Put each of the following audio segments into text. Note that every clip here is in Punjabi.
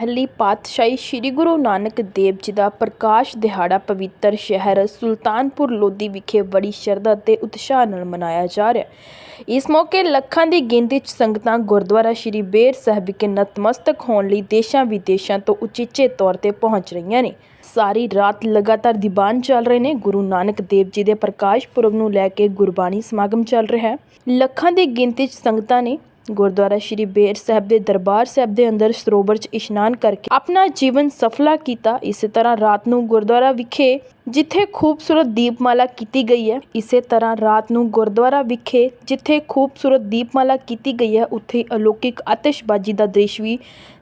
ਪਹਿਲੀ ਪਾਤਸ਼ਾਹੀ ਸ੍ਰੀ ਗੁਰੂ ਨਾਨਕ ਦੇਵ ਜੀ ਦਾ ਪ੍ਰਕਾਸ਼ ਦਿਹਾੜਾ ਪਵਿੱਤਰ ਸ਼ਹਿਰ ਸੁਲਤਾਨਪੁਰ ਲੋਧੀ ਵਿਖੇ ਬੜੀ ਸ਼ਰਧਾ ਤੇ ਉਤਸ਼ਾਹ ਨਾਲ ਮਨਾਇਆ ਜਾ ਰਿਹਾ ਹੈ। ਇਸ ਮੌਕੇ ਲੱਖਾਂ ਦੀ ਗਿਣਤੀ 'ਚ ਸੰਗਤਾਂ ਗੁਰਦੁਆਰਾ ਸ੍ਰੀ ਬੇਰ ਸਾਹਿਬ ਵਿਖੇ ਨਤਮਸਤਕ ਹੋਣ ਲਈ ਦੇਸ਼ਾਂ ਵਿਦੇਸ਼ਾਂ ਤੋਂ ਉਚੇਚੇ ਤੌਰ ਤੇ ਪਹੁੰਚ ਰਹੀਆਂ ਨੇ। ਸਾਰੀ ਰਾਤ ਲਗਾਤਾਰ ਦੀਵਾਨ ਚੱਲ ਰਹੇ ਨੇ। ਗੁਰੂ ਨਾਨਕ ਦੇਵ ਜੀ ਦੇ ਪ੍ਰਕਾਸ਼ ਪੁਰਬ ਨੂੰ ਲੈ ਕੇ ਗੁਰਬਾਣੀ ਸਮਾਗਮ ਚੱਲ ਰਿਹਾ ਹੈ। ਲੱਖਾਂ ਦੀ ਗਿਣਤੀ 'ਚ ਸੰਗਤਾਂ ਨੇ ਗੁਰਦੁਆਰਾ ਸ਼੍ਰੀ ਬੇਰ ਸਾਹਿਬ ਦੇ ਦਰਬਾਰ ਸਾਹਿਬ ਦੇ ਅੰਦਰ ਸਰੋਵਰ 'ਚ ਇਸ਼ਨਾਨ ਕਰਕੇ ਆਪਣਾ ਜੀਵਨ ਸਫਲਾ ਕੀਤਾ। ਇਸੇ ਤਰ੍ਹਾਂ ਰਾਤ ਨੂੰ ਗੁਰਦੁਆਰਾ ਵਿਖੇ, ਜਿੱਥੇ ਖੂਬਸੂਰਤ ਦੀਪਮਾਲਾ ਕੀਤੀ ਗਈ ਹੈ, ਇਸੇ ਤਰ੍ਹਾਂ ਰਾਤ ਨੂੰ ਗੁਰਦੁਆਰਾ ਵਿਖੇ, ਜਿੱਥੇ ਖੂਬਸੂਰਤ ਦੀਪਮਾਲਾ ਕੀਤੀ ਗਈ ਹੈ, ਉੱਥੇ ਅਲੌਕਿਕ ਆਤਿਸ਼ਬਾਜ਼ੀ ਦਾ ਦ੍ਰਿਸ਼ ਵੀ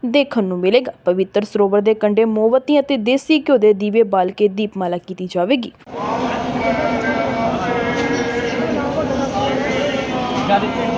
ਦੇਖਣ ਨੂੰ ਮਿਲੇਗਾ। ਪਵਿੱਤਰ ਸਰੋਵਰ ਦੇ ਕੰਢੇ ਮੋਮਬੱਤੀਆਂ ਅਤੇ ਦੇਸੀ ਘਿਓ ਦੇ ਦੀਵੇ ਬਾਲ ਕੇ ਦੀਪਮਾਲਾ ਕੀਤੀ ਜਾਵੇਗੀ। ਹੋਰ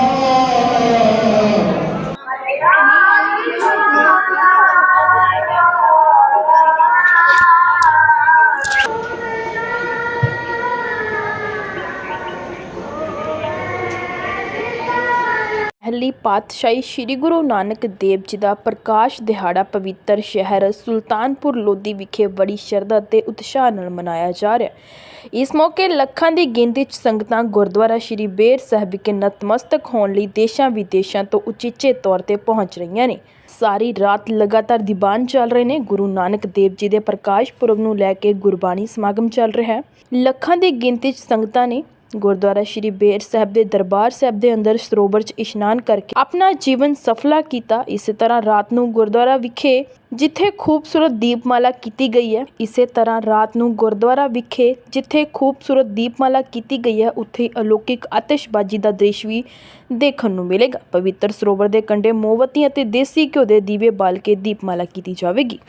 ਪਹਿਲੀ ਪਾਤਸ਼ਾਹੀ ਸ੍ਰੀ ਗੁਰੂ ਨਾਨਕ ਦੇਵ ਜੀ ਦਾ ਪ੍ਰਕਾਸ਼ ਦਿਹਾੜਾ ਪਵਿੱਤਰ ਸ਼ਹਿਰ ਸੁਲਤਾਨਪੁਰ ਲੋਧੀ ਵਿਖੇ ਬੜੀ ਸ਼ਰਧਾ ਤੇ ਉਤਸ਼ਾਹ ਨਾਲ ਮਨਾਇਆ ਜਾ ਰਿਹਾ ਹੈ। ਇਸ ਮੌਕੇ ਲੱਖਾਂ ਦੀ ਗਿਣਤੀ 'ਚ ਸੰਗਤਾਂ ਗੁਰਦੁਆਰਾ ਸ੍ਰੀ ਬੇਰ ਸਾਹਿਬ ਵਿਖੇ ਨਤਮਸਤਕ ਹੋਣ ਲਈ ਦੇਸ਼ਾਂ ਵਿਦੇਸ਼ਾਂ ਤੋਂ ਉਚੇਚੇ ਤੌਰ ਤੇ ਪਹੁੰਚ ਰਹੀਆਂ ਨੇ। ਸਾਰੀ ਰਾਤ ਲਗਾਤਾਰ ਦੀਵਾਨ ਚੱਲ ਰਹੇ ਨੇ। ਗੁਰੂ ਨਾਨਕ ਦੇਵ ਜੀ ਦੇ ਪ੍ਰਕਾਸ਼ ਪੁਰਬ ਨੂੰ ਲੈ ਕੇ ਗੁਰਬਾਣੀ ਸਮਾਗਮ ਚੱਲ ਰਿਹਾ ਹੈ। ਲੱਖਾਂ ਦੀ ਗਿਣਤੀ 'ਚ ਸੰਗਤਾਂ ਨੇ ਗੁਰਦੁਆਰਾ ਸ਼੍ਰੀ ਬੇਰ ਸਾਹਿਬ ਦੇ ਦਰਬਾਰ ਸਾਹਿਬ ਦੇ ਅੰਦਰ ਸਰੋਵਰ 'ਚ ਇਸ਼ਨਾਨ ਕਰਕੇ ਆਪਣਾ ਜੀਵਨ ਸਫਲਾ ਕੀਤਾ। ਇਸੇ ਤਰ੍ਹਾਂ ਰਾਤ ਨੂੰ ਗੁਰਦੁਆਰਾ ਵਿਖੇ, ਜਿੱਥੇ ਖੂਬਸੂਰਤ ਦੀਪਮਾਲਾ ਕੀਤੀ ਗਈ ਹੈ, ਇਸੇ ਤਰ੍ਹਾਂ ਰਾਤ ਨੂੰ ਗੁਰਦੁਆਰਾ ਵਿਖੇ, ਜਿੱਥੇ ਖੂਬਸੂਰਤ ਦੀਪਮਾਲਾ ਕੀਤੀ ਗਈ ਹੈ, ਉੱਥੇ ਅਲੌਕਿਕ ਆਤਿਸ਼ਬਾਜ਼ੀ ਦਾ ਦ੍ਰਿਸ਼ ਵੀ ਦੇਖਣ ਨੂੰ ਮਿਲੇਗਾ। ਪਵਿੱਤਰ ਸਰੋਵਰ ਦੇ ਕੰਢੇ ਮੋਮਬੱਤੀ ਅਤੇ ਦੇਸੀ ਘਿਓ ਦੇ ਦੀਵੇ ਬਾਲ ਕੇ ਦੀਪਮਾਲਾ ਕੀਤੀ ਜਾਵੇਗੀ।